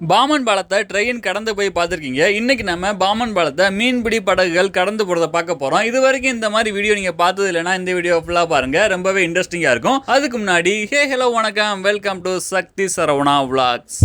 பாமன் பாலத்தை ட்ரெயின் கடந்து போய் பார்த்துருக்கீங்க. இன்னைக்கு நம்ம பாமன் பாலத்தை மீன்பிடி படகுகள் கடந்து போகிறத பார்க்க போகிறோம் இது வரைக்கும் இந்த மாதிரி வீடியோ நீங்கள் பார்த்தது இல்லைன்னா இந்த வீடியோ ஃபுல்லாக பாருங்கள் ரொம்பவே இன்ட்ரெஸ்டிங்காக இருக்கும். அதுக்கு முன்னாடி ஹே ஹலோ வணக்கம். Welcome to Shakti Saravana vlogs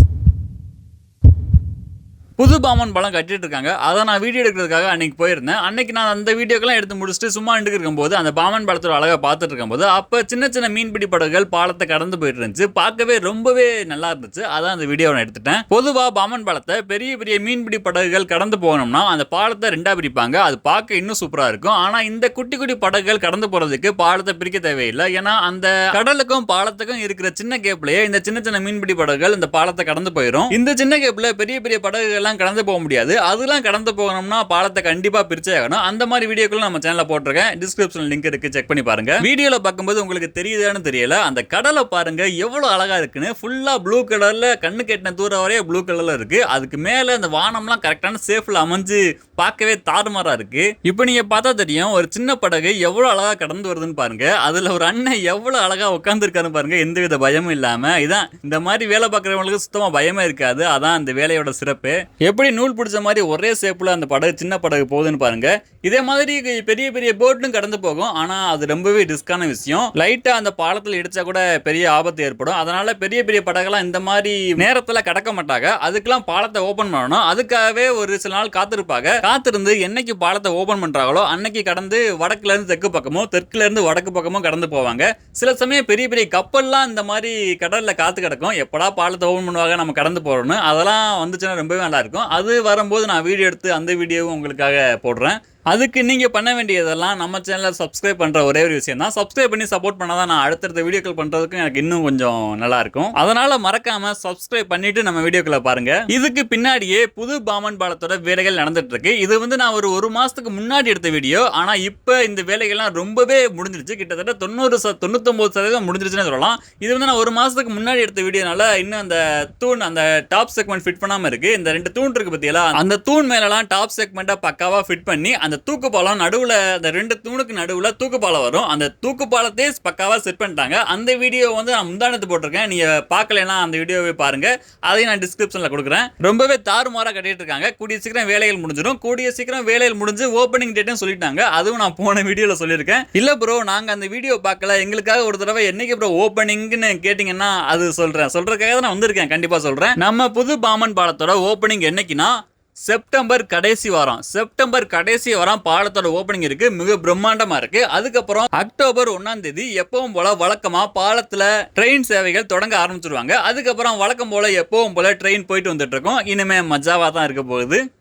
புது பாமன் பழம் கட்டிட்டு இருக்காங்க அதை நான் வீடியோ எடுக்கிறதுக்காக அன்னைக்கு போயிருந்தேன். அன்னைக்கு நான் அந்த வீடியோக்கெல்லாம் எடுத்து முடிச்சுட்டு சும்மா நின்று இருக்கும்போது அந்த பாமன் பழத்தோட அழகாக பார்த்துட்டு இருக்கும்போது அப்போ சின்ன சின்ன மீன்பிடி படகுகள் பாலத்தை கடந்து போயிட்டு இருந்துச்சு பார்க்கவே ரொம்பவே நல்லா இருந்துச்சு. அதான் அந்த வீடியோ நான் எடுத்துட்டேன். பொதுவாக பாமன் படத்தை பெரிய பெரிய மீன்பிடி படகுகள் கடந்து போகணும்னா அந்த பாலத்தை ரெண்டாக பிரிப்பாங்க. அது பார்க்க இன்னும் சூப்பராக இருக்கும். ஆனால் இந்த குட்டி குட்டி படகுகள் கடந்து போகிறதுக்கு பாலத்தை பிரிக்க தேவையில்லை. ஏன்னா அந்த கடலுக்கும் பாலத்துக்கும் இருக்கிற சின்ன கேப்லேயே இந்த சின்ன சின்ன மீன்பிடி படகுகள் இந்த பாலத்தை கடந்து போயிடும் இந்த சின்ன கேப்பில் பெரிய பெரிய படகுகள் அதெல்லாம் கடந்து போக முடியாது. அதெல்லாம் கடந்து போகணும்னா பாலத்தை கண்டிப்பாக பிரிச்சே ஆகணும் அந்த மாதிரி வீடியோக்களும் நம்ம சேனலில் போட்டிருக்கேன். டிஸ்கிரிப்ஷன் லிங்க் இருக்கு. செக் பண்ணி பாருங்க. வீடியோவில் பார்க்கும்போது உங்களுக்கு தெரியுதான்னு தெரியல. அந்த கடலை பாருங்க எவ்வளோ அழகாக இருக்குன்னு. ஃபுல்லாக ப்ளூ கலரில் கண்ணு கெட்டின தூரம் வரைய ப்ளூ கலரில் இருக்கு. அதுக்கு மேலே அந்த வானம்லாம் கரெக்டான சேஃபில் அமைஞ்சு பார்க்கவே தாறுமாறாக இருக்கு. இப்போ நீங்கள் பார்த்தா தெரியும் ஒரு சின்ன படகு எவ்வளோ அழகாக கடந்து வருதுன்னு பாருங்க. அதில் ஒரு அண்ணன் எவ்வளோ அழகாக உட்காந்துருக்காருன்னு பாருங்க. எந்தவித பயமும் இல்லாமல் இதான் இந்த மாதிரி வேலை பார்க்குறவங்களுக்கு சுத்தமாக பயமே இருக்காது. அதான் அந்த வேலையோட சிறப்பு. எப்படி நூல் பிடிச்ச மாதிரி ஒரே ஷேப்பில் அந்த படகு சின்ன படகு போகுதுன்னு பாருங்க. இதே மாதிரி பெரிய பெரிய போட்டும் கடந்து போகும். ஆனால் அது ரொம்பவே ரிஸ்கான விஷயம். லைட்டாக அந்த பாலத்தில் இடித்தா கூட பெரிய ஆபத்து ஏற்படும். அதனால பெரிய பெரிய படகுலாம் இந்த மாதிரி நேரத்தில் கடக்க மாட்டாங்க. அதுக்கெல்லாம் பாலத்தை ஓப்பன் பண்ணணும். அதுக்காகவே ஒரு சில நாள் காத்திருப்பாங்க. காத்திருந்து என்னைக்கு பாலத்தை ஓப்பன் பண்ணுறாங்களோ அன்னைக்கு கடந்து வடக்குலேருந்து தெற்கு பக்கமோ தெற்குலேருந்து வடக்கு பக்கமோ கடந்து போவாங்க. சில சமயம் பெரிய பெரிய கப்பல்லாம் இந்த மாதிரி கடலில் காத்து கிடக்கும். எப்படா பாலத்தை ஓப்பன் பண்ணுவாங்க நம்ம கடந்து போகிறோன்னு அதெல்லாம் வந்துச்சுன்னா ரொம்பவே நல்லா இருக்கும். அது வரும்போது நான் வீடியோ எடுத்து அந்த வீடியோவும் உங்களுக்காக போடுறேன். அதுக்கு நீங்கள் பண்ண வேண்டியதெல்லாம் நம்ம சேனலை சப்ஸ்கிரைப் பண்ணுற ஒரே ஒரு விஷயம் தான். சப்ஸ்கிரைப் பண்ணி சப்போர்ட் பண்ணால் தான் நான் அடுத்தடுத்த வீடியோக்கள் பண்ணுறதுக்கும் எனக்கு இன்னும் கொஞ்சம் நல்லாயிருக்கும் அதனால் மறக்காமல் சப்ஸ்கிரைப் பண்ணிட்டு நம்ம வீடியோக்களை பாருங்கள் இதுக்கு பின்னாடியே புது பாமன் பாலத்தோட வேலைகள் நடந்துட்டு இருக்கு இது வந்து நான் ஒரு ஒரு மாதத்துக்கு முன்னாடி எடுத்த வீடியோ. ஆனால் இப்போ இந்த வேலைகள்லாம் ரொம்பவே முடிஞ்சிருச்சு. கிட்டத்தட்ட தொண்ணூறு ச தொண்ணூத்தொம்பது சதவீதம் முடிஞ்சிருச்சுன்னு சொல்லலாம். இது வந்து நான் ஒரு மாதத்துக்கு முன்னாடி எடுத்த வீடியோனால இன்னும் அந்த தூண் அந்த டாப் செக்மெண்ட் ஃபிட் பண்ணாமல் இருக்குது இந்த ரெண்டு தூண் இருக்குது பார்த்தீங்களா அந்த தூண் மேலெலாம் டாப் செக்மெண்ட்டை பக்காவாக ஃபிட் பண்ணி அந்த அந்த தூக்குப்பாலம் நடுவில் அந்த ரெண்டு தூணுக்கு நடுவில் தூக்குப்பாலம் வரும். அந்த தூக்குப்பாலத்தையே பக்காவாக செட் பண்ணிட்டாங்க. அந்த வீடியோ வந்து நான் முந்தானத்து போட்டிருக்கேன். நீங்கள் பார்க்கலனா அந்த வீடியோவை பாருங்க. அதையும் நான் டிஸ்கிரிப்ஷனில் கொடுக்குறேன். ரொம்பவே தாறுமாறாக கட்டிட்டு இருக்காங்க கூடிய சீக்கிரம் வேலைகள் முடிஞ்சிடும். கூடிய சீக்கிரம் வேலைகள் முடிஞ்சு ஓப்பனிங் டேட்டும் சொல்லிட்டாங்க. அதுவும் நான் போன வீடியோவில் சொல்லியிருக்கேன். இல்லை ப்ரோ நாங்கள் அந்த வீடியோ பார்க்கல. எங்களுக்காக ஒரு தடவை என்னைக்கு ப்ரோ ஓப்பனிங்னு கேட்டிங்கன்னா அது சொல்கிறேன் சொல்கிறதுக்காக தான் நான் வந்திருக்கேன். கண்டிப்பாக சொல்கிறேன் நம்ம புது பாமன் பாலத்தோட ஓப்பனிங் என்னைக்குன்னா செப்டம்பர் கடைசி வாரம். செப்டம்பர் கடைசி வாரம் பாலத்தோட ஓப்பனிங் இருக்கு. மிக பிரம்மாண்டமா இருக்கு. அதுக்கப்புறம் அக்டோபர் ஒன்னாம் தேதி எப்பவும் போல வழக்கமா பாலத்துல ட்ரெயின் சேவைகள் தொடங்க ஆரம்பிச்சிருவாங்க. அதுக்கப்புறம் வழக்கம் போல எப்பவும் போல ட்ரெயின் போயிட்டு வந்துட்டு இருக்கோம். இனிமே மஜாவா தான் இருக்க போகுது.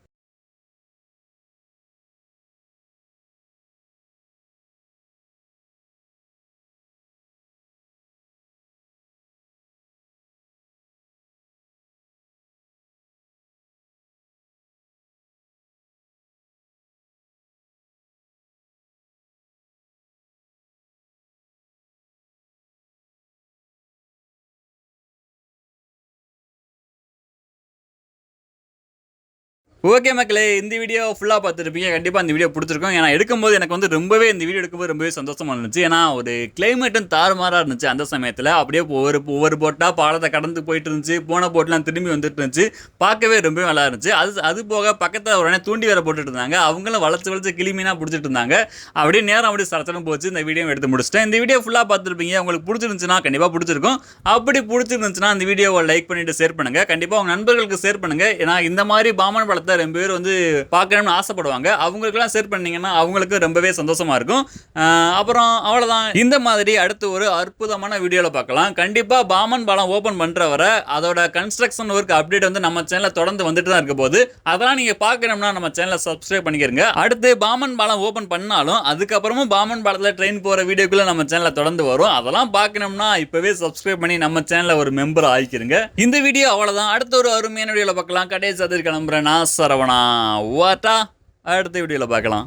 ஓகே மக்களே இந்த வீடியோ ஃபுல்லாக பார்த்துருப்பீங்க. கண்டிப்பாக இந்த வீடியோ பிடிச்சிருக்கும். ஏன்னா எடுக்கும்போது எனக்கு வந்து ரொம்பவே இந்த வீடியோ எடுக்கும்போது ரொம்பவே சந்தோஷமாக இருந்துச்சு. ஏன்னா ஒரு கிளைமேட்டும் தாறுமாறாக இருந்துச்சு அந்த சமயத்தில். அப்படியே ஒவ்வொரு ஒவ்வொரு போட்டாக பாலத்தை கடந்து போயிட்டு இருந்துச்சு. போன போட்லாம் திரும்பி வந்துட்டு இருந்துச்சு. பார்க்கவே ரொம்பவே நல்லா இருந்துச்சு. அது அது போக பக்கத்தில் உடனே தூண்டி வேற போட்டுட்டு இருந்தாங்க. அவங்களும் வளர்ச்சி வளர்ச்சி கிளிமீனாக பிடிச்சிட்டு இருந்தாங்க. அப்படியே நேரம் அப்படியே சரத்தனம் போச்சு. இந்த வீடியோ எடுத்து முடிச்சிட்டேன். இந்த வீடியோ ஃபுல்லாக பார்த்துருப்பீங்க. உங்களுக்கு பிடிச்சிருந்துச்சுன்னா கண்டிப்பாக பிடிச்சிருக்கும். அப்படி பிடிச்சிருந்துச்சுன்னா இந்த வீடியோவை லைக் பண்ணிவிட்டு ஷேர் பண்ணுங்கள் கண்டிப்பாக உங்கள் நண்பர்களுக்கு ஷேர் பண்ணுங்கள் ஏன்னா இந்த மாதிரி பாமன் படத்தை ரொம்ப பேர் வந்து பார்க்கணும்னு ஆசைப்படுவாங்க. அவங்களுக்குலாம் ஷேர் பண்ணிங்கன்னா அவங்களுக்கு ரொம்பவே சந்தோஷமாக இருக்கும். அப்புறம் அவ்வளோதான் இந்த மாதிரி அடுத்து ஒரு அற்புதமான வீடியோவில் பார்க்கலாம். கண்டிப்பாக பாமன் பாலம் ஓப்பன் பண்ணுற வரை அதோட கன்ஸ்ட்ரக்ஷன் ஒர்க் அப்டேட் வந்து நம்ம சேனலில் தொடர்ந்து வந்துட்டு தான் இருக்க போது அதெல்லாம் நீங்கள் பார்க்கணும்னா நம்ம சேனலை சப்ஸ்கிரைப் பண்ணிக்கிறங்க. அடுத்து பாமன் பாலம் ஓப்பன் பண்ணாலும் அதுக்கப்புறமும் பாமன் பாலத்தில் ட்ரெயின் போகிற வீடியோக்குள்ளே நம்ம சேனலில் தொடர்ந்து வரும். அதெல்லாம் பார்க்கணும்னா இப்போவே சப்ஸ்கிரைப் பண்ணி நம்ம சேனலில் ஒரு மெம்பர் ஆகிக்கிறங்க இந்த வீடியோ அவ்வளோதான் அடுத்த ஒரு அருமையான வீடியோவில் பார்க்கலாம். கடைசி அதிர் கிளம்புறேன். நான் சரவணா. வாட்டா அடுத்த வீடியோவில் பார்க்கலாம்.